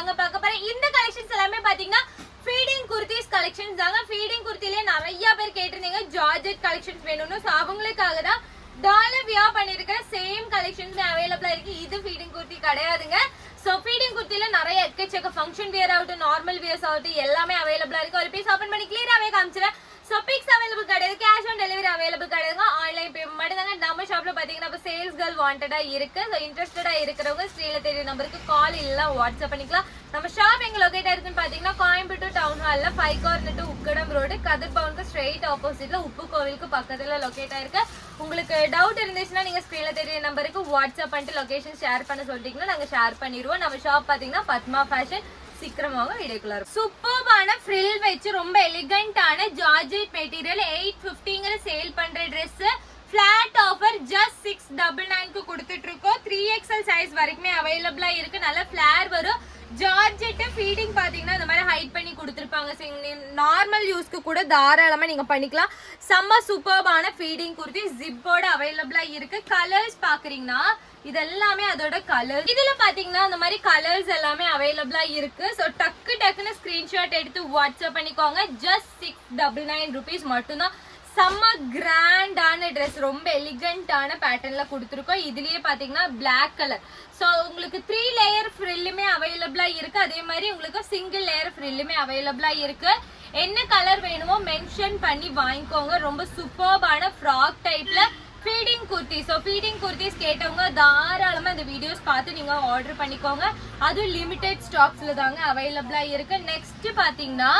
தாங்க பார்க்க போறேன் இந்த கலெக்ஷன்ஸ் எல்லாமே பாத்தீங்கன்னா ஃபீடிங் குர்த்திஸ் கலெக்ஷன்ஸ் தாங்க. ஃபீடிங் குர்த்திலே நிறைய பேர் கேட்டிருந்தீங்க. ஜார்ஜெட் கலெக்ஷன்ஸ் வேணும்னு. ஸோ அவங்களுக்காக தான் டாலர் வியா பண்ணிருக்கிற சேம் கலெக்ஷன்ஸ் அவைலபிளா இருக்கு. இது ஃபீடிங் குர்த்தி கிடையாதுங்க. ஸோ ஃபீடிங் குர்த்தில நிறைய எக்கச்சக்க ஃபங்க்ஷன் வியர் ஆகட்டும் நார்மல் வியர்ஸ் ஆகட்டும் எல்லாமே அவைலபிளா இருக்கு. ஒரு பீஸ் ஓப்பன் பண்ணி கிளியராகவே காமிச்சிடறேன். ஸோ பிக்ஸ் அவைலபிள் கிடையாது. கேஷ் ஆன் டெலிவரி அவைலபிள் கிடையாதுங்க. ஆன்லைன் பேமெண்ட் மட்டும் தாங்க நம்ம ஷாப்ல பார்த்தீங்கன்னா இப்போ சேல்ஸ் கேர்ள் வாண்டடாக இருக்கு. ஸோ இன்ட்ரெஸ்டடாக இருக்கிறவங்க ஸ்ரீல தேடி நம்பருக்கு கால் இல்லை வாட்ஸ்அப் பண்ணிக்கலாம். நம்ம ஷாப் எங்கள் லொக்கேட் இருக்குன்னு பார்த்தீங்கன்னா கோயம்புத்தூர் டவுன் ஹாலில் five corner Ukkadam road Kathir பவுனுக்கு ஸ்ட்ரெயிட் ஆப்போசிட்ல உப்பு கோவிலுக்கு பக்கத்தில் லொக்கேட் ஆயிருக்கு. உங்களுக்கு டவுட் இருந்துச்சுன்னா நீங்கள் ஸ்க்ரீனில் தெரிய நம்பருக்கு வாட்ஸ்அப் பண்ணிட்டு லொக்கேஷன் ஷேர் பண்ண சொல்லிட்டீங்கன்னா நாங்கள் ஷேர் பண்ணிடுவோம். நம்ம ஷாப் பார்த்தீங்கன்னா பத்மா ஃபேஷன் சீக்கிரமாக வீடியோக்குள்ள இருக்கும். சூப்பர்பான ஃப்ரில் வச்சு ரொம்ப எலிகண்டான ஜார்ஜெட் மெட்டீரியல் எயிட் ஃபிஃப்டிங்கிற சேல் பண்ற dress flat offer just six double நைன்க்கு கொடுத்துட்டு இருக்கோம். த்ரீ எக்ஸல் சைஸ் வரைக்குமே அவைலபிளா இருக்கு. நல்ல ஃபிளேர் வரும். ஜார்ஜெட்டை ஃபீடிங் பார்த்தீங்கன்னா இந்த மாதிரி ஹைட் பண்ணி கொடுத்துருப்பாங்க. நார்மல் யூஸ்க்கு கூட தாராளமாக நீங்கள் பண்ணிக்கலாம். செம்ம சூப்பர்பான ஃபீடிங் குர்த்தி ஜிப்போட அவைலபிளாக இருக்கு. கலர்ஸ் பார்க்குறீங்கன்னா இதெல்லாமே அதோட கலர் இதுல பாத்தீங்கன்னா அந்த மாதிரி கலர்ஸ் எல்லாமே அவைலபிளா இருக்கு. ஸோ டக்கு டக்குன்னு ஸ்கிரீன்ஷாட் எடுத்து வாட்ஸ்அப் பண்ணிக்கோங்க. Just six double nine rupees மட்டும்தான் செம்ம கிராண்டான ட்ரெஸ் ரொம்ப எலிகண்டான பேட்டர்ன்ல கொடுத்துருக்கோம். இதுலயே பாத்தீங்கன்னா பிளாக் கலர் ஸோ உங்களுக்கு த்ரீ லேயர் ஃப்ரில்லுமே அவைலபிளா இருக்கு. அதே மாதிரி உங்களுக்கு சிங்கிள் லேயர் ஃப்ரில்லுமே அவைலபிளா இருக்கு. என்ன கலர் வேணுமோ மென்ஷன் பண்ணி வாங்கிக்கோங்க. ரொம்ப சூப்பர்பான ஃப்ராக் டைப்ல feeding kurti so feeding kurtis கேட்டவங்க தாராளமாக இந்த வீடியோஸ் பார்த்து நீங்கள் ஆர்டர் பண்ணிக்கோங்க. அதுவும் லிமிடெட் ஸ்டாக்ஸில் தாங்க அவைலபிளாக இருக்குது நெக்ஸ்ட்டு பார்த்தீங்கன்னா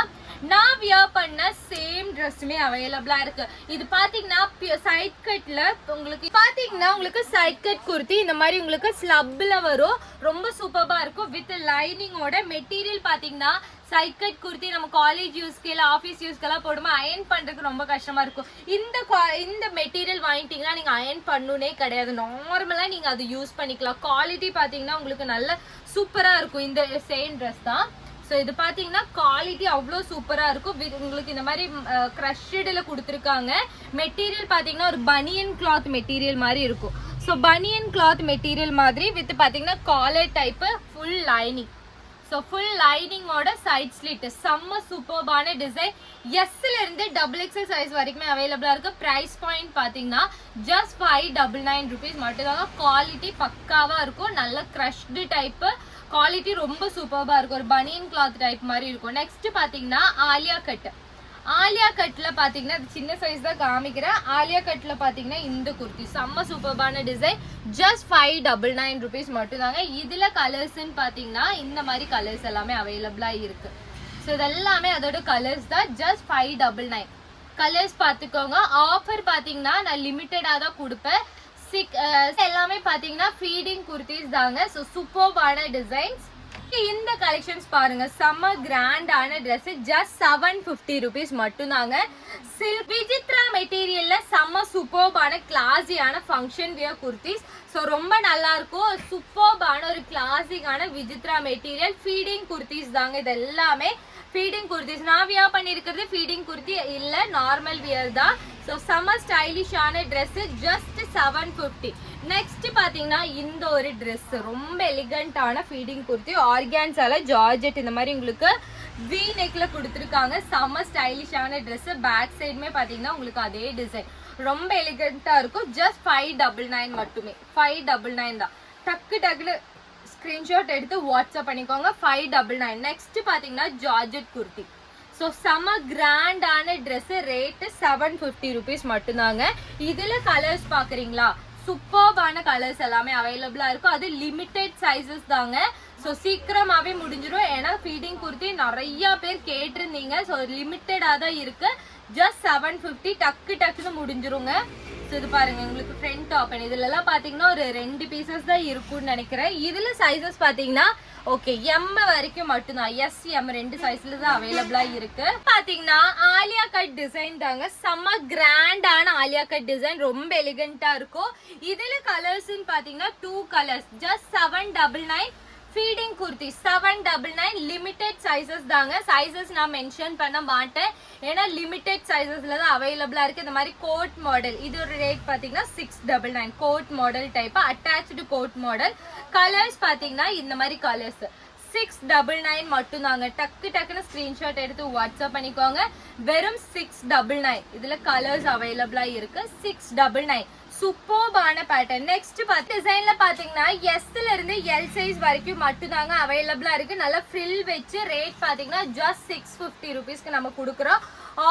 நான் வியர் பண்ண சேம் ட்ரெஸ்ஸுமே அவைலபிளாக இருக்கு. இது பார்த்தீங்கன்னா சைட் கட்டில் உங்களுக்கு பார்த்தீங்கன்னா உங்களுக்கு சைட் கட் குர்த்தி இந்த மாதிரி உங்களுக்கு ஸ்லப்பில் வரும். ரொம்ப சூப்பராக இருக்கும். வித் லைனிங்கோட மெட்டீரியல் பார்த்தீங்கன்னா சைட் கட் குர்த்தி நம்ம காலேஜ் யூஸ்க்கு இல்லை ஆஃபீஸ் யூஸ்க்கெல்லாம் போடும்போது அயன் பண்ணுறதுக்கு ரொம்ப கஷ்டமாக இருக்கும். இந்த இந்த மெட்டீரியல் வாங்கிட்டீங்கன்னா நீங்கள் அயன் பண்ணுனே கிடையாது. நார்மலாக நீங்கள் அது யூஸ் பண்ணிக்கலாம். குவாலிட்டி பார்த்தீங்கன்னா உங்களுக்கு நல்ல சூப்பராக இருக்கும். இந்த சேம் ட்ரெஸ் தான். ஸோ இது பார்த்தீங்கன்னா குவாலிட்டி அவ்வளோ சூப்பராக இருக்கும். உங்களுக்கு இந்த மாதிரி க்ரஷ்டில் கொடுத்துருக்காங்க. மெட்டீரியல் பார்த்தீங்கன்னா ஒரு பனியன் கிளாத் மெட்டீரியல் மாதிரி இருக்கும். ஸோ பனியன் கிளாத் மெட்டீரியல் மாதிரி வித் பார்த்தீங்கன்னா collar type full lining so full லைனிங்கோட side slit செம்ம சூப்பர்பான டிசைன் எஸ்ல இருந்து டபுள் எக்ஸல் சைஸ் வரைக்குமே அவைலபிளாக இருக்குது ப்ரைஸ் பாயிண்ட் பார்த்தீங்கன்னா just five double nine rupees மட்டும்தாங்க. குவாலிட்டி பக்காவாக இருக்கும். நல்ல க்ரஷ்டு டைப்பு குவாலிட்டி ரொம்ப சூப்பர்பாக இருக்கும். ஒரு பனியன் கிளாத் டைப் மாதிரி இருக்கும். நெக்ஸ்ட் பார்த்தீங்கன்னா ஆலியா கட் ஆலியா கட்டில் பார்த்தீங்கன்னா அது சின்ன சைஸ் தான் காமிக்கிறேன். ஆலியா கட்டில் பார்த்தீங்கன்னா இந்த குர்த்தி. செம்ம சூப்பர்பான design just five double nine rupees மட்டும்தாங்க. இதில் கலர்ஸ்ன்னு பார்த்தீங்கன்னா இந்த மாதிரி கலர்ஸ் எல்லாமே அவைலபிளாக இருக்குது ஸோ இதெல்லாமே அதோட கலர்ஸ் தான். Just five double nine colours பார்த்துக்கோங்க ஆஃபர் பார்த்தீங்கன்னா நான் லிமிட்டடாக தான் கொடுப்பேன். சிக் uh, எல்லாமே பார்த்தீங்கன்னா ஃபீடிங் குர்த்திஸ் தாங்க. ஸோ சூப்பர்பான டிசைன்ஸ் இந்த கலெக்ஷன்ஸ் பாருங்க. செம்ம கிராண்டான dress just seven fifty rupees மட்டும்தாங்க. சில் விஜித்ரா மெட்டீரியல்ல செம்ம சூப்பர்பான கிளாஸியான ஃபங்க்ஷன் வியர் குர்த்திஸ் ஸோ ரொம்ப நல்லா இருக்கும். சூப்பர்பான ஒரு கிளாசிக்கான விஜித்ரா மெட்டீரியல் ஃபீடிங் குர்த்திஸ் தாங்க இது எல்லாமே. ஃபீடிங் குர்த்திஸ் நான் வியர் பண்ணியிருக்கிறது ஃபீடிங் குர்த்தி இல்லை நார்மல் வியர் தான். ஸோ செம்ம ஸ்டைலிஷான dress just seven fifty next பார்த்தீங்கன்னா இந்த ஒரு ட்ரெஸ் ரொம்ப எலிகண்டான ஃபீடிங் குர்த்தி ஆர்கான்ஸால ஜார்ஜெட் இந்த மாதிரி உங்களுக்கு வி நெக்ல கொடுத்துருக்காங்க செம்ம ஸ்டைலிஷான ட்ரெஸ்ஸு பேக் சைடுமே பார்த்தீங்கன்னா உங்களுக்கு அதே டிசைன் ரொம்ப எலிகண்ட்டாக இருக்கும். ஜஸ்ட் ஃபைவ் டபுள் நைன் மட்டுமே. ஃபைவ் டபுள் நைன் தான். டக்கு டக்குனு ஸ்க்ரீன்ஷாட் எடுத்து வாட்ஸ்அப் பண்ணிக்கோங்க. ஃபைவ் டபுள் நைன் நெக்ஸ்ட் பார்த்தீங்கன்னா ஜார்ஜெட் குர்த்தி ஸோ செம கிராண்டான dress rate seven fifty rupees மட்டும்தாங்க. இதில் கலர்ஸ் பார்க்குறீங்களா சூப்பர்பான கலர்ஸ் எல்லாமே அவைலபிளாக இருக்கும். அது லிமிட்டெட் சைஸஸ் தாங்க. ஸோ சீக்கிரமாகவே முடிஞ்சிடும் ஏன்னா ஃபீடிங் குர்த்தி நிறைய பேர் கேட்டிருந்தீங்க. ஸோ லிமிட்டடாக தான் இருக்குது ஜஸ்ட் செவன் ஃபிஃப்டி டக்கு டக்குன்னு முடிஞ்சிருங்க. ஸோ இது பாருங்க உங்களுக்கு ஃப்ரண்ட் டாப் இதுலலாம் பார்த்தீங்கன்னா ஒரு ரெண்டு பீசஸ் தான் இருக்கும்னு நினைக்கிறேன். இதில் சைஸஸ் பார்த்தீங்கன்னா ஓகே எம் வரைக்கும் மட்டும்தான். எஸ் எம் ரெண்டு சைஸ்ல தான் அவைலபிளா இருக்கு. பாத்தீங்கன்னா ஆலியா கட் டிசைன் தாங்க. செம்ம கிராண்டான ஆலியா கட் டிசைன் ரொம்ப எலிகண்டா இருக்கும். இதுல கலர்ஸ்னு பாத்தீங்கன்னா two colours just seven double nine feeding kurti seven double nine limited sizes தாங்க. சைஸஸ் நான் மென்ஷன் பண்ண மாட்டேன். ஏன்னா லிமிடெட் சைஸஸில் தான் அவைலபிளா இருக்கு. இந்த மாதிரி கோட் மாடல் இது ஒரு ரேட் பாத்தீங்கன்னா six double nine coat model type attach coat model colours பாத்தீங்கன்னா இந்த மாதிரி கலர்ஸ் சிக்ஸ் டபுள் நைன் மட்டும்தாங்க டக்கு டக்குன்னு ஸ்கிரீன்ஷாட் எடுத்து வாட்ஸ்அப் பண்ணிக்கோங்க. வெறும் சிக்ஸ் டபுள் நைன் இதுல கலர்ஸ் அவைலபிளா இருக்கு. சிக்ஸ் டபுள் நைன் சூப்பர்பான பேட்டர்ன் நெக்ஸ்ட் பார்த்து டிசைன்ல பாத்தீங்கன்னா எஸ்ல இருந்து எல் சைஸ் வரைக்கும் மட்டும்தாங்க அவைலபிளா இருக்கு. நல்லா ஃப்ரில் வச்சு ரேட் பாத்தீங்கன்னா ஜஸ்ட் சிக்ஸ் ஃபிஃப்டி ருபீஸ்க்கு நம்ம கொடுக்குறோம்.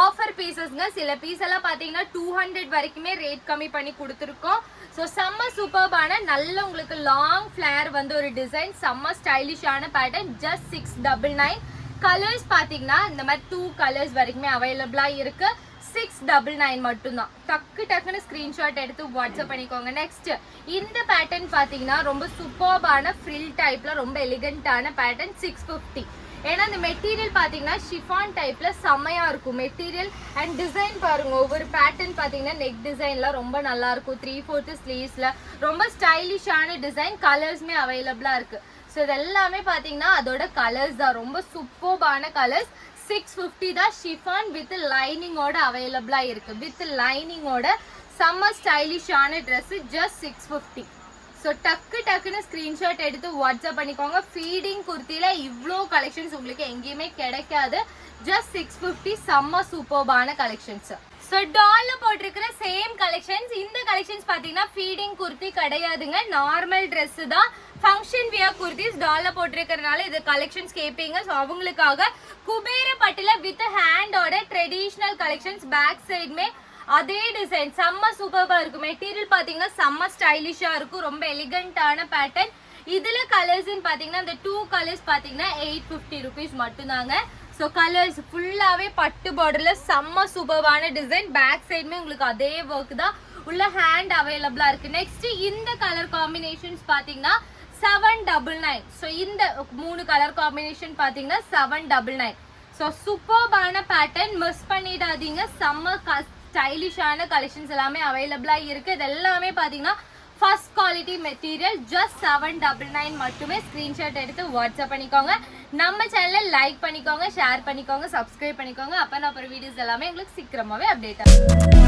ஆஃபர் பீசஸ்ங்க சில பீஸ் எல்லாம் பாத்தீங்கன்னா டூ ஹண்ட்ரட் வரைக்குமே ரேட் கம்மி பண்ணி கொடுத்துருக்கோம். ஸோ செம்ம சூப்பர்பான நல்ல உங்களுக்கு லாங் ஃபிளேர் வந்து ஒரு டிசைன் செம்ம ஸ்டைலிஷான pattern just six double nine colours பார்த்தீங்கன்னா இந்த மாதிரி டூ கலர்ஸ் வரைக்குமே அவைலபிளாக இருக்குது சிக்ஸ் டபுள் நைன் மட்டும்தான். டக்கு டக்குன்னு ஸ்க்ரீன்ஷாட் எடுத்து வாட்ஸ்அப் பண்ணிக்கோங்க. நெக்ஸ்ட் இந்த பேட்டர்ன் பார்த்தீங்கன்னா ரொம்ப சூப்பர்பான ஃப்ரில் டைப்பில் ரொம்ப எலிகண்டான பேட்டர்ன் சிக்ஸ் ஃபிஃப்டி ஏன்னா இந்த மெட்டீரியல் பார்த்தீங்கன்னா ஷிஃபான் டைப்பில் செம்மையாக இருக்கும். மெட்டீரியல் அண்ட் டிசைன் பாருங்க. ஒவ்வொரு பேட்டர்ன் பார்த்தீங்கன்னா நெக் டிசைன்லாம் ரொம்ப நல்லாயிருக்கும். த்ரீ ஃபோர்த்து ஸ்லீவ்ஸில் ரொம்ப ஸ்டைலிஷான டிசைன் கலர்ஸுமே அவைலபிளாக இருக்குது ஸோ இது எல்லாமே பார்த்தீங்கன்னா அதோட கலர்ஸ் தான். ரொம்ப சூப்பர்பான கலர்ஸ் சிக்ஸ் ஃபிஃப்டி தான் ஷிஃபான் வித் லைனிங்கோட அவைலபிளாக இருக்கு. வித் லைனிங்கோட செம்ம ஸ்டைலிஷான dress just six fifty so டக்கு டக்குன்னு ஸ்க்ரீன்ஷாட் எடுத்து வாட்ஸ்அப் பண்ணிக்கோங்க. ஃபீடிங் குர்த்தியில் இவ்வளோ கலெக்ஷன்ஸ் உங்களுக்கு எங்கேயுமே கிடைக்காது. ஜஸ்ட் சிக்ஸ் ஃபிஃப்டி செம்ம சூப்பர்பான கலெக்ஷன்ஸு ஸோ டால்ல போட்டிருக்கிற சேம் கலெக்ஷன்ஸ் இந்த கலெக்ஷன்ஸ் பார்த்தீங்கன்னா ஃபீடிங் குர்த்தி கிடையாதுங்க. நார்மல் ட்ரெஸ்ஸு தான். ஃபங்க்ஷன் வியர் குர்த்திஸ் டால்ல போட்டிருக்கிறதுனால இது கலெக்ஷன்ஸ் கேட்பீங்க ஸோ அவங்களுக்காக குபேர வித் ஹேண்டோட ட்ரெடிஷ்னல் கலெக்ஷன்ஸ் பேக் சைடுமே அதே டிசைன் செம்ம சூப்பர்பா இருக்கும். மெட்டீரியல் பார்த்தீங்கன்னா செம்ம ஸ்டைலிஷா இருக்கும். ரொம்ப எலிகண்டான பேட்டர்ன் இதுல கலர்ஸ்ன்னு பாத்தீங்கன்னா இந்த டூ கலர்ஸ் பாத்தீங்கன்னா எயிட் ஃபிஃப்டி ருபீஸ் மட்டும்தாங்க. ஸோ கலர்ஸ் ஃபுல்லாகவே பட்டு பார்டரில் செம்ம சூப்பர்வான டிசைன் பேக் சைடுமே உங்களுக்கு அதே ஒர்க் தான். உள்ள ஹேண்ட் அவைலபிளாக இருக்குது நெக்ஸ்ட் இந்த கலர் காம்பினேஷன்ஸ் பார்த்தீங்கன்னா செவன் டபுள் நைன் ஸோ இந்த மூணு கலர் காம்பினேஷன் பார்த்தீங்கன்னா செவன் டபுள் நைன் ஸோ சூப்பர்பான பேட்டர்ன் மிஸ் பண்ணிடாதீங்க. செம்ம க ஸ்டைலிஷான கலெக்ஷன்ஸ் எல்லாமே அவைலபிளாக இருக்குது இது எல்லாமே பார்த்தீங்கன்னா first quality material just seven double nine மட்டுமே ஸ்க்ரீன்ஷாட் எடுத்து வாட்ஸ்அப் பண்ணிக்கோங்க. நம்ம சேனலை லைக் பண்ணிக்கோங்க ஷேர் பண்ணிக்கோங்க சப்ஸ்கிரைப் பண்ணிக்கோங்க. அப்போ நான் அப்புறம் வீடியோஸ் எல்லாமே எங்களுக்கு சீக்கிரமாகவே அப்டேட் ஆகும்